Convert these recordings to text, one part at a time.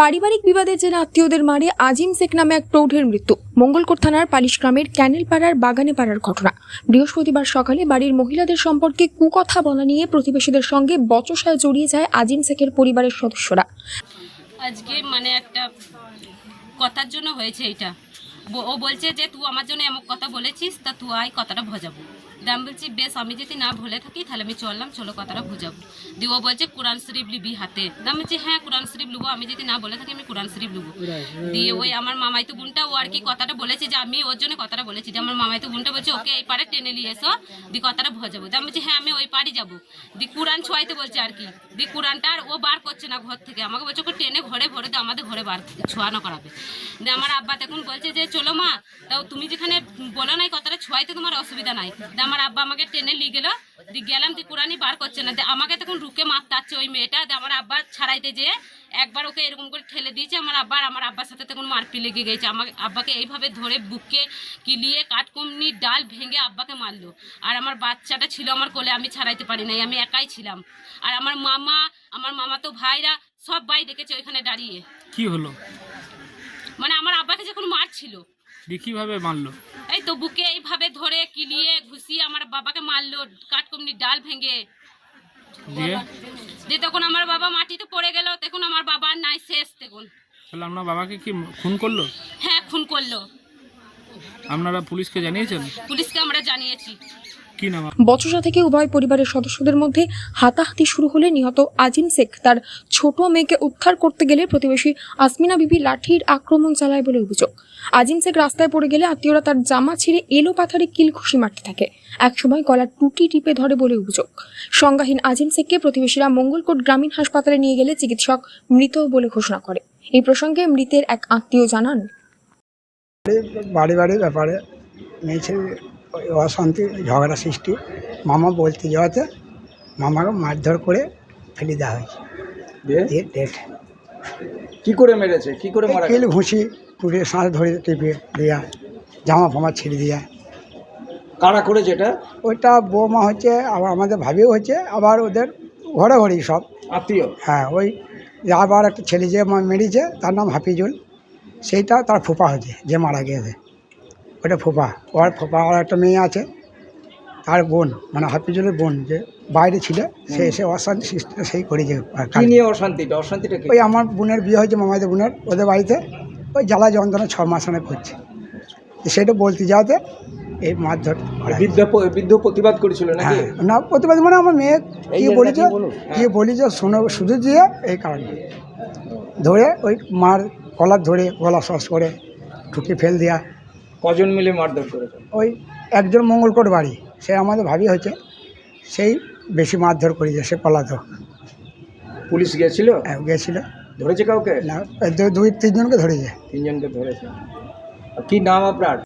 পারিবারিক বিবাদের জেরে আত্মীয়দের মারে আজিম শেখ নামে এক প্রৌঢ়ের মৃত্যু। মঙ্গলকোট থানার পালিশ গ্রামের ক্যানেলপাড়ার বাগানে পাড়ার ঘটনা। বৃহস্পতিবার সকালে বাড়ির মহিলাদের সম্পর্কে কুকথা বলা নিয়ে প্রতিবেশীদের সঙ্গে বচসায় জড়িয়ে যায় আজিম শেখের পরিবারের সদস্যরা। আজকে মানে একটা কথার জন্য হয়েছে এটা। ও বলছে যে, তুই আমার জন্য এমন কথা বলেছিস, তা তুই আয়, কথাটা ভজাবো। দিয়ে আমি বলছি বেশ আমি যদি না ভুলে থাকি তাহলে আমি চললাম চলো কথাটা বুঝাবো। দিয়ে ও বলছে কোরআন শরীফ লিবি হাতে। আমি বলছি হ্যাঁ কোরআন শরীফ লুবো আমি যদি না বলে থাকি আমি কোরআন শরীফ লুবো। দিয়ে ওই আমার মামাইতো বোনটা ও আর কি কথাটা বলেছে যে আমি ওর জন্য কথাটা বলেছি। যে আমার মামাইতো বোনটা বলছে ওকে এই পারে টেনে নিয়ে এসো দিয়ে কথাটা ভজাবো দিয়ে আমি বলছি হ্যাঁ আমি ওই পারি যাব। দিয়ে কোরআন ছোঁয়াইতে বলছে আর কি দিয়ে কোরআনটা আর ও বার করছে না ঘর থেকে। আমাকে বলছে ওকে টেনে ঘরে ভরে দিয়ে আমাদের ঘরে বার ছোঁয়ানো করাবে। দিয়ে আমার আব্বা তখন বলছে যে চলো মা তাও তুমি যেখানে বলো নাই কথাটা ছোঁয়াইতে তোমার অসুবিধা নাই। দিয়ে আমার আব্বা আমাকে টেনে নিয়ে গেলো। দিয়ে গেলাম দিয়ে কোরআনই বার করছে না। দিয়ে আমাকে তখন রুকে মারতাচ্ছে ওই মেয়েটা। দিয়ে আমার আব্বা ছাড়াইতে যেয়ে একবার ওকে এরকম করে ঠেলে দিয়েছে। আমার আব্বার আমার আব্বার সাথে তখন মারপি লেগে গেছে। আমাকে আব্বাকে এইভাবে ধরে বুকে কিলিয়ে কাঠকুমনির ডাল ভেঙে আব্বাকে মারলো। আর আমার বাচ্চাটা ছিল আমার কোলে আমি ছাড়াইতে পারি নাই। আমি একাই ছিলাম। আর আমার মামা আমার মামা তো ভাইরা সব ভাই দেখেছে ওইখানে দাঁড়িয়ে। কি হলো? মানে আমার আব্বাকে যখন মারছিল। কীভাবে মারলো? তো বুকে এইভাবে ধরে কিলিয়ে ঘুষিয়ে আমার বাবাকে মারলো কাঠকুমনির ডাল ভেঙে। দিয়ে? তখন আমার বাবা মাটিতে পড়ে গেল তখন আমার বাবা নাই শেষ তখন তাহলে আপনার বাবাকে কি খুন করল? হ্যাঁ খুন করল। আপনারা পুলিশকে জানিয়েছেন? পুলিশকে আমরা জানিয়েছি। বচসা থেকে উভয় পরিবারের সদস্যদের মধ্যে হাতাহাতি শুরু হলে নিহত আজিম শেখ তার ছোট মেয়েকে উদ্ধার করতে গেলে প্রতিবেশী আসমিনা বিবি লাঠির আক্রমণ চালায় বলে অভিযোগ। আজিম শেখ রাস্তায় পড়ে গেলে আত্মীয়রা তার জামা ছিঁড়ে এলো পাথারে কিল খুশি মারতে থাকে। একসময় গলার টুটি টিপে ধরে বলে অভিযোগ। সংজ্ঞাহীন আজিম শেখকে প্রতিবেশীরা মঙ্গলকোট গ্রামীণ হাসপাতালে নিয়ে গেলে চিকিৎসক মৃত বলে ঘোষণা করে। এই প্রসঙ্গে মৃতের এক আত্মীয় জানান। বাড়ি বাড়ি ব্যাপারে মেয়েছে অশান্তি ঝগড়া সৃষ্টি। মামা বলতে যাওয়াতে মামাকে মারধর করে ফেলে দেওয়া হয়েছে। দিয়ে? দিয়ে ডেট কি করে মেরেছে? কি করে মারা? ঘুষি টুটে শ্বাস ধরে টিপে দেয়া জামা ফামা ছিঁড়ে দেওয়া কারা করেছে এটা? ওইটা বৌমা হচ্ছে আবার আমাদের ভাবিও হচ্ছে আবার ওদের ঘরে ঘরেই সব। আত্মীয়? হ্যাঁ ওই আবার একটা ছেলে যে মা- মেরেছে তার নাম হাফিজুল। সেইটা তার ফুপা হচ্ছে যে মারা গিয়েছে ওটা ফুপা ওর ফুপা আর একটা মেয়ে আছে তার বোন মানে হাফিজুলের বোন যে বাইরে ছিল সে এসে অশান্তি সৃষ্টি সেই করেছে নিয়ে অশান্তিটা? অশান্তিটা ওই আমার বোনের বিয়ে হয়েছে মামাদের বোনের ওদের বাড়িতে। ওই জ্বালা যন্ত্রণা ছ মাস অনেক করছে সেটা বলতে যাওয়াতে এই মারধর। বৃদ্ধ প্রতিবাদ করেছিল নাকি? হ্যাঁ না প্রতিবাদ মানে আমার মেয়ে কি বলেছে কি? কি বলেছে শোনো শুধু দিয়ে এই কারণে। ধরে ওই মার গলার ধরে গলা শ্বাস করে ঠুকে ফেল দেয়া। কজন মিলে মারধর করেছে ওই একজন মঙ্গলকোট বাড়ি সে আমাদের ভাবি হয়েছে সেই বেশি মারধর করেছে সে পলাতক। পুলিশ গেছিল? হ্যাঁ, গেছিল। ধরেছে কাউকে? না দু- দুই তিনজনকে ধরেছে। তিনজনকে ধরেছে। আর কি নাম আপনার?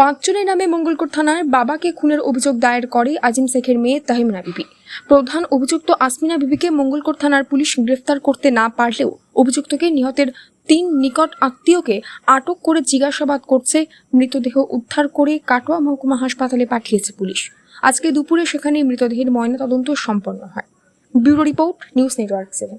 পাঁচজনের নামে মঙ্গলকোট থানার বাবাকে খুনের অভিযোগ দায়ের করে আজিম শেখের মেয়ে তাহিমনা বিবি। প্রধান অভিযুক্ত আসমিনা বিবিকে মঙ্গলকোট থানার পুলিশ গ্রেফতার করতে না পারলেও অভিযুক্তকে নিহতের তিন নিকট আত্মীয়কে আটক করে জিজ্ঞাসাবাদ করছে, মৃতদেহ উদ্ধার করে কাটোয়া মহকুমা হাসপাতালে পাঠিয়েছে পুলিশ। আজকে দুপুরে সেখানে মৃতদেহের ময়নাতদন্ত সম্পন্ন হয়। Bureau report news network seven.